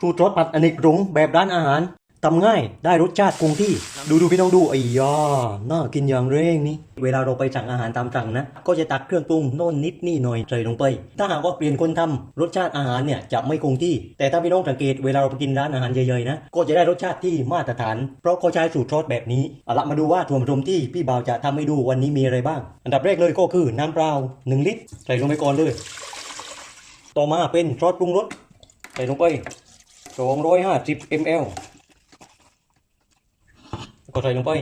สูตรสผัดอเนกปรุงแบบร้านอาหารทำง่ายได้รสชาติคงที่ ดูดูพี่น้องดูไอ้ยาน่ากินอย่างเร่งนี่เวลาเราไปสั่งอาหารตามสั่งนะ ก็จะตักเครื่องปรุงโน่นนิดนี่หน่อยใส่ลงไป ถ้าหากว่าเปลี่ยนคนทำรสชาติอาหารเนี่ยจะไม่คงที่ แต่ถ้าพี่น้องสังเกตเวลาเราไปกินร้านอาหารใหญ่ๆนะก็จะได้รสชาติที่มาตรฐาน เพราะเขาใช้สูตรรสแบบนี้เอาละมาดูว่าถั่วผสมที่พี่บ่าวจะทำให้ดูวันนี้มีอะไรบ้าง อันดับแรกเลยก็คือน้ำเปล่า1ลิตรใส่ลงไปก่อนเลย ต่อมาเป็นซอสปรุงรสใส่ลงไป 250 ml ก็ใส่ลงไป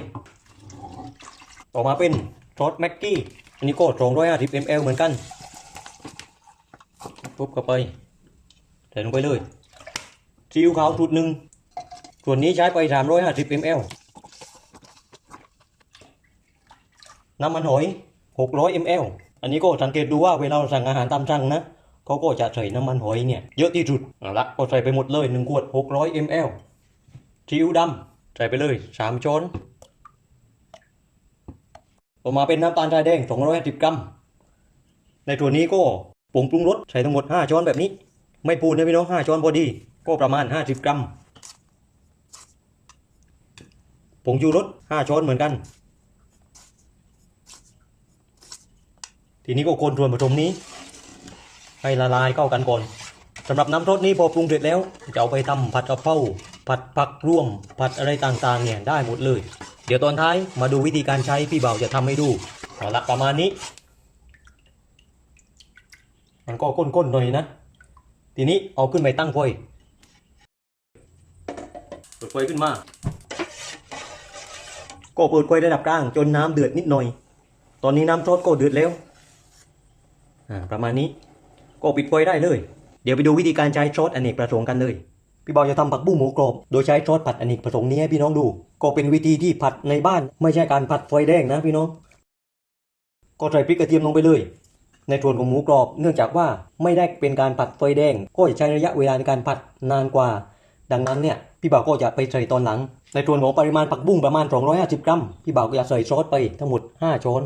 ต่อมาเป็นซอสแม็กกี้ อันนี้ก็250 ml เหมือนกัน ปุ๊บเข้าไป ใส่ลงไปเลยซีอิ๊วขาวสูตรหนึ่ง ส่วนนี้ใช้ไป350 ml น้ำมันหอย600 ml อันนี้ก็สังเกตดูว่าเวลาสั่งอาหารตามสั่งนะ เขาก็จะใส่น้ำมันหอยเนี่ยเยอะที่สุดเอาละก็ใส่ไปหมดเลย1ขวด 600 ml ซีอิ๊วดำใส่ไปเลย 3 ช้อนต่อมาเป็นน้ำตาลทรายแดง 250 กรัม ในตัวนี้ก็ผงปรุงรสใส่ทั้งหมด 5 ช้อนแบบนี้ ไม่ปูนนะพี่น้อง 5 ช้อนพอดี ก็ประมาณ 50 กรัม ผงชูรส 5 ช้อนเหมือนกัน ทีนี้ก็คนส่วนผสมนี้ ให้ละลายเข้ากันก่อนสำหรับน้ำรสนี้พอปรุงเสร็จแล้วจะเอาไปทำผัดกะเพราผัดผักร่วม ผัดอะไรต่างๆเนี่ยได้หมดเลย เดี๋ยวตอนท้ายมาดูวิธีการใช้พี่เบาจะทำให้ดูเอาละประมาณนี้ มันก็ก้นๆหน่อยนะ ทีนี้เอาขึ้นไปตั้งไฟเปิดไฟขึ้นมา ก็เปิดไฟระดับกลางจนน้ำเดือดนิดหน่อย ตอนนี้น้ำซอสก็เดือดแล้ว อ่า ประมาณนี้ ก็ปิดไฟได้เลย เดี๋ยวไปดูวิธีการใช้ซอสอเนกประสงค์กันเลย พี่บอลจะทำผักบุ้งหมูกรอบ โดยใช้ซอสผัดอเนกประสงค์นี้ให้พี่น้องดู ก็เป็นวิธีที่ผัดในบ้าน ไม่ใช่การผัดไฟแดงนะพี่น้อง ก็ใส่พริกกระเทียมลงไปเลย ในส่วนของหมูกรอบ เนื่องจากว่าไม่ได้เป็นการผัดไฟแดง ก็จะใช้ระยะเวลาในการผัดนานกว่า ดังนั้นเนี่ยพี่บ่าวก็จะไปใส่ตอนหลัง ในส่วนของปริมาณผักบุ้งประมาณ 250 กรัม พี่บ่าวก็จะใส่ซอสไปทั้งหมด 5 ช้อน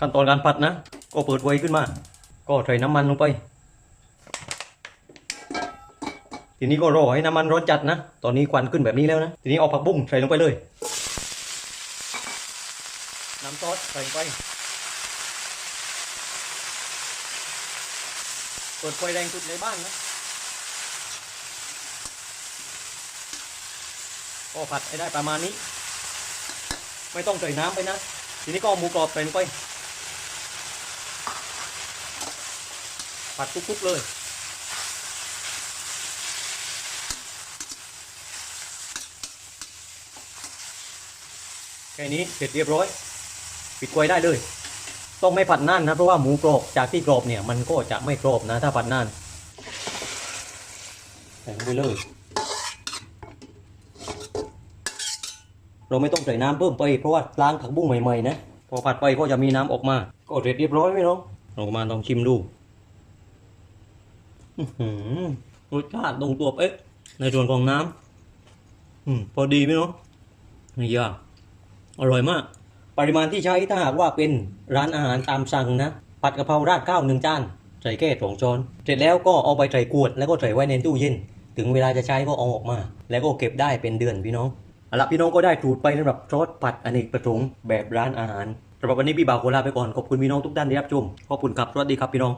ขั้นตอนการผัดนะ ก็เปิดไฟขึ้นมา ก็ใส่น้ำมันลงไป ทีนี้ก็รอให้น้ำมันร้อนจัดนะ ตอนนี้ควันขึ้นแบบนี้แล้วนะ ทีนี้เอาผักบุ้งใส่ลงไปเลย น้ำซอสใส่ไป เปิดไฟแรงสุดในบ้านนะก็ผัดให้ได้ประมาณนี้ ไม่ต้องใส่น้ำไปนะ ทีนี้ก็เอาหมูกรอบใส่ลงไป ผัดทุกๆเลย แค่นี้เสร็จเรียบร้อย ปิดไว้ได้เลย ต้องไม่ผัดนานนะ เพราะว่าหมูกรอบจากที่กรอบเนี่ยมันก็จะไม่กรอบนะ ถ้าผัดนานใส่ลงไปเลยเราไม่ต้องใส่น้ำเพิ่มไปเพราะว่าล้างผักบุ้งใหม่ๆนะ พอผัดไปก็จะมีน้ำออกมา ก็เสร็จเรียบร้อยไหมน้องเรามาลองชิมดู รสชาติลงตัวเป๊ะในส่วนของน้ำอืมพอดีไหมน้องนี่ยากอร่อยมาก ปริมาณที่ใช้ถ้าหากว่าเป็นร้านอาหารตามสั่งนะผัดกะเพราราดข้าวหนึ่งจานใส่แค่สองช้อน เสร็จแล้วก็เอาไปใส่ขวดแล้วก็ใส่ไว้ในตู้เย็น ถึงเวลาจะใช้ก็เอาออกมา แล้วก็เก็บได้เป็นเดือนพี่น้องเอาละพี่น้องก็ได้สูตรไปสำหรับซอสผัดอเนกประสงค์แบบร้านอาหารสำหรับวันนี้พี่บ่าวโคลาไปก่อนขอบคุณพี่น้องทุกท่านที่รับชมขอบคุณครับสวัสดีครับพี่น้อง